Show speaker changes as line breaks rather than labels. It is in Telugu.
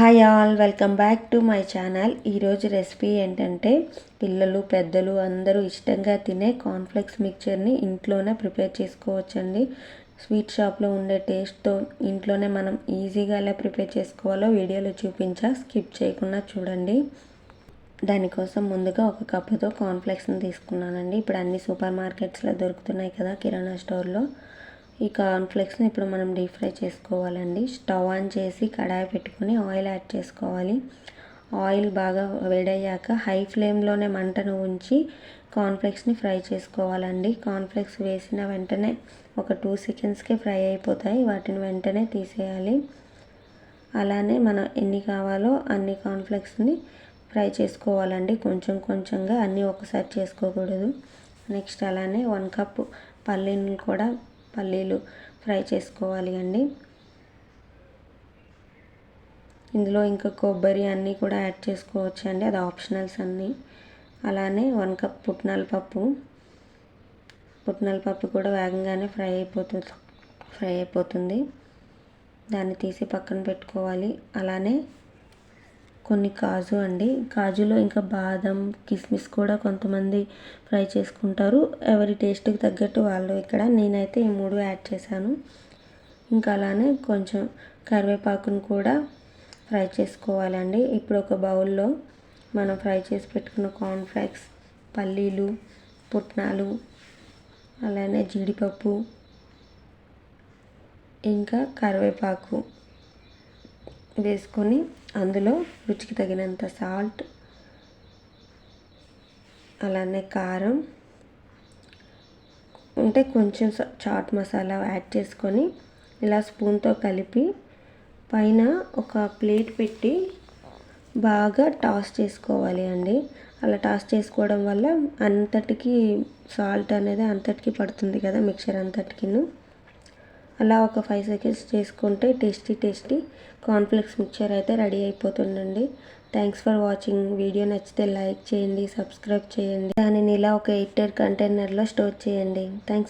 Hi all welcome back to my channel. ఈరోజు రెసిపీ ఏంటంటే పిల్లలు పెద్దలు అందరూ ఇష్టంగా తినే కాన్ఫ్లెక్స్ మిక్చర్ని ఇంట్లోనే ప్రిపేర్ చేసుకోవచ్చండి. స్వీట్ షాప్లో ఉండే టేస్ట్తో ఇంట్లోనే మనం ఈజీగా ఎలా ప్రిపేర్ చేసుకోవాలో వీడియోలో చూపించా. స్కిప్ చేయకుండా చూడండి. దానికోసం ముందుగా ఒక కప్పుతో కాన్ఫ్లెక్స్ని తీసుకున్నానండి. ఇప్పుడు అన్ని సూపర్ మార్కెట్స్లో దొరుకుతున్నాయి కదా కిరాణా స్టోర్లో. ఈ కార్న్ఫ్లెక్స్ని ఇప్పుడు మనం డీప్ ఫ్రై చేసుకోవాలండి. స్టవ్ ఆన్ చేసి కడాయి పెట్టుకొని ఆయిల్ యాడ్ చేసుకోవాలి. ఆయిల్ బాగా వేడయ్యాక హై ఫ్లేమ్లోనే మంటను ఉంచి కార్న్ఫ్లెక్స్ని ఫ్రై చేసుకోవాలండి. కార్న్ఫ్లెక్స్ వేసిన వెంటనే ఒక టూ సెకండ్స్కే ఫ్రై అయిపోతాయి. వాటిని వెంటనే తీసేయాలి. అలానే మనం ఎన్ని కావాలో అన్ని కార్న్ఫ్లెక్స్ని ఫ్రై చేసుకోవాలండి. కొంచెం కొంచెంగా అన్నీ ఒకసారి చేసుకోకూడదు. నెక్స్ట్ అలానే వన్ కప్ పల్లీలు కూడా పల్లీలు ఫ్రై చేసుకోవాలి అండి. ఇందులో ఇంకా కొబ్బరి అన్నీ కూడా యాడ్ చేసుకోవచ్చు అండి. అది ఆప్షనల్స్ అన్నీ. అలానే వన్ కప్ పుట్నాల పప్పు. పుట్నాల పప్పు కూడా వేగంగానే ఫ్రై అయిపోతుంది. ఫ్రై అయిపోతుంది. దాన్ని తీసి పక్కన పెట్టుకోవాలి. అలానే కొన్ని కాజు అండి. కాజులో ఇంకా బాదం కిస్మిస్ కూడా కొంతమంది ఫ్రై చేసుకుంటారు. ఎవరి టేస్ట్కి తగ్గట్టు వాళ్ళు ఇక్కడ నేనైతే ఈ మూడు యాడ్ చేశాను. ఇంకా అలానే కొంచెం కరివేపాకును కూడా ఫ్రై చేసుకోవాలండి. ఇప్పుడు ఒక బౌల్లో మనం ఫ్రై చేసి పెట్టుకున్న కార్న్ఫ్లెక్స్ పల్లీలు పుట్నాలు అలానే జీడిపప్పు ఇంకా కరివేపాకు వేసుకొని అందులో రుచికి తగినంత సాల్ట్ అలానే కారం ఉంటే కొంచెం చాట్ మసాలా యాడ్ చేసుకొని ఇలా స్పూన్తో కలిపి పైన ఒక ప్లేట్ పెట్టి బాగా టాస్ చేసుకోవాలి అండి. అలా టాస్ చేసుకోవడం వల్ల అంతటికి సాల్ట్ అనేది అంతటికి పడుతుంది కదా మిక్చర్ అంతటికిను. అలా ఒక ఫైవ్ సెకండ్స్ చేసుకుంటే టేస్టీ టేస్టీ కాన్ఫ్లెక్స్ మిక్చర్ అయితే రెడీ అయిపోతుందండి. థ్యాంక్స్ ఫర్ వాచింగ్ వీడియో నచ్చితే లైక్ చేయండి సబ్స్క్రైబ్ చేయండి. దానిని ఇలా ఒక ఎయిటర్ కంటైనర్లో స్టోర్ చేయండి. థ్యాంక్స్